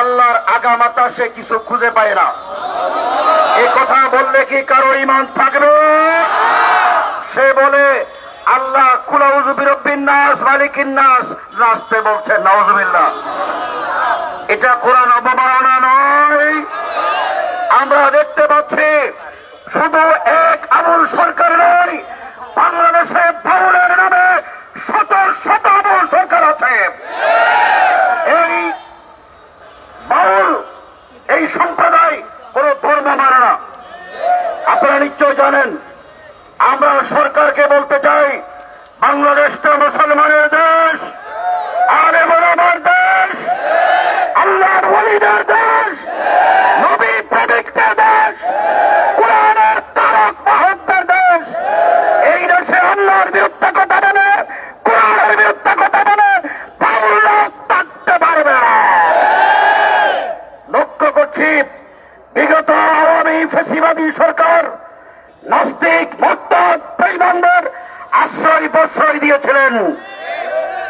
আল্লাহর আগামাতা সে কিছু খুঁজে পায় না। এ কথা বললে কি কারও ইমান থাকবে? সে বলে, আল্লাহ কুলাউজুবিরব্বিন নাস, মালিকিন নাস। নাচতে বলছেন নওয়াজুবিল্লাহ এটা কোরআন অবমাননা নয়। আমরা দেখতে পাচ্ছি, শুধু এক আমুল সরকার নয় আপনারা নিশ্চয় জানেন আমরা সরকারকে বলতে চাই বাংলাদেশটা মুসলমানের দেশ আরে আমার দেশ আল্লাহর ওলিদের দেশ নবী প্রেমিকদের দেশ কোরআনের তারক বাহকদের দেশ এই দেশে আল্লাহর বিরুদ্ধে কথা বলে কোরআনের বিরুদ্ধে কথা বলে বাউলরা থাকতে পারবে না লক্ষ্য করছি বিগত আওয়ামী ফেসিবাদী সরকার, নাস্তিক মোত্তাদ বেঈমানদের আশ্রয় প্রশ্রয় দিয়েছিলেন।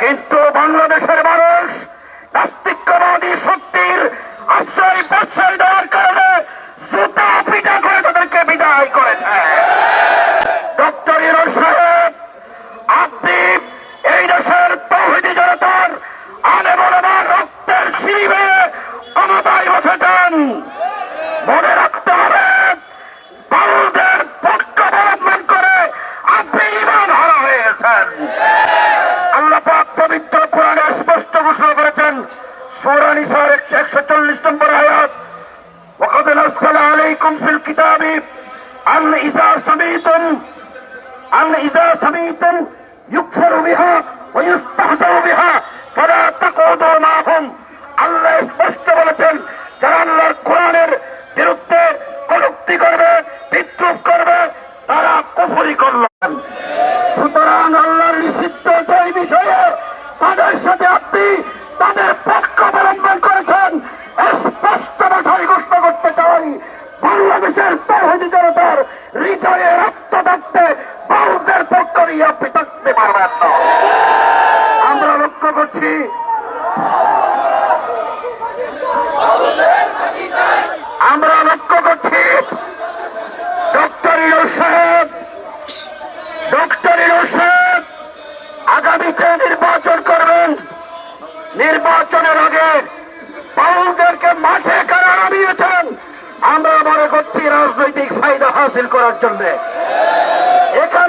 কিন্তু বাংলাদেশের মানুষ নাস্তিকবাদী শক্তির আশ্রয় প্রশ্রয় দেওয়ার কারণে জুতা পিঠা করে তাদেরকে বিদায় করেছে। সূরা নিসার একশো চল্লিশ নম্বর আয়াত وقد نزل عليكم في الكتاب أن إذا سمعتم أن إذا سمعتم يكفر بها ويستهزأ بها فلا تقعدوا معهم আল্লাহ স্পষ্ট বলেছেন যারা আল্লাহর কোরআনের বিরুদ্ধে কটুক্তি করবে বিদ্রুপ করবে তারা কুফরি করলেন সুতরাং আল্লাহর নিষিদ্ধ সেই বিষয়ে তাদের সাথে আপনি থাকতে পারবেন না আমরা লক্ষ্য করছি, আমরা লক্ষ্য করছি, ডক্টর ইরোজ সাহেব, ডক্টর ইরোজ সাহেব আগামীতে নির্বাচন করবেন। নির্বাচনের আগে বাউলদেরকে মাঠে কারা নামিয়েছেন? আমরা মনে করছি রাজনৈতিক ফায়দা হাসিল করার জন্য। এখানে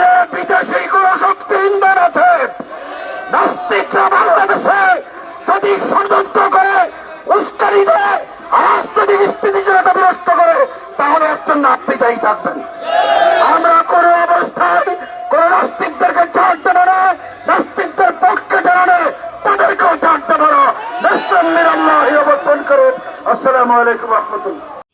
করে, তাহলে থাকবেন। আমরা কোন অবস্থায় কোন নাস্তিকদেরকে ছাড় দেবো নাস্তিকদের পক্ষে জানানো তাদেরকেও ছাড় দেবো অবর্তন আসসালামু আলাইকুম রহমতুল্লাহ।